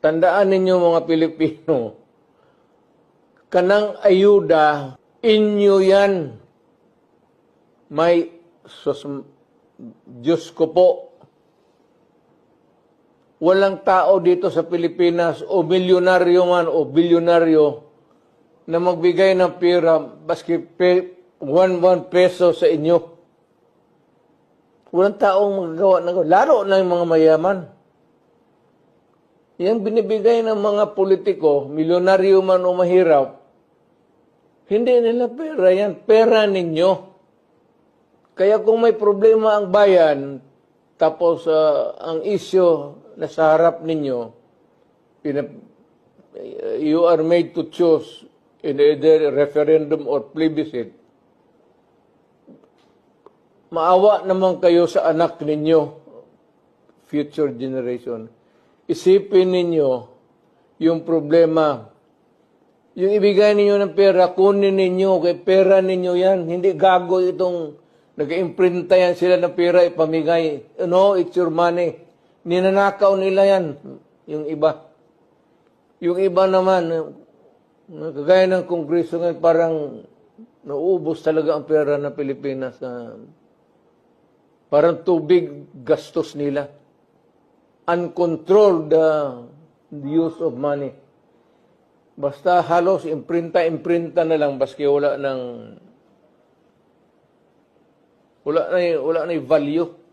tandaan ninyo mga Pilipino, kanang ayuda, inyo yan. May, sus, Diyos ko po, walang tao dito sa Pilipinas o milyonaryo man o bilyonaryo na magbigay ng pera baski pe, one, one peso sa inyo. Walang taong magagawa ng lalo na yung mga mayaman. Yan binibigay ng mga politiko, milyonaryo man o mahirap, hindi nila pera yan. Pera ninyo. Kaya kung may problema ang bayan, tapos ah, ang isyo na sa harap ninyo, pinap- you are made to choose in either referendum or plebiscite, maawa naman kayo sa anak ninyo, future generation. Isipin ninyo yung problema. Yung ibigay ninyo ng pera, kunin ninyo, kay pera ninyo yan. Hindi gago itong nag-imprinta yan sila ng pera, ipamigay. No, it's your money. Ninanakaw nila yan, yung iba. Yung iba naman, uh, kagaya ng kongreso ngayon, parang nauubos talaga ang pera ng Pilipinas. ah. parang tubig gastos nila. Uncontrolled uh, use of money. Basta halos imprinta-imprinta na lang baski wala ng wala na wala na value.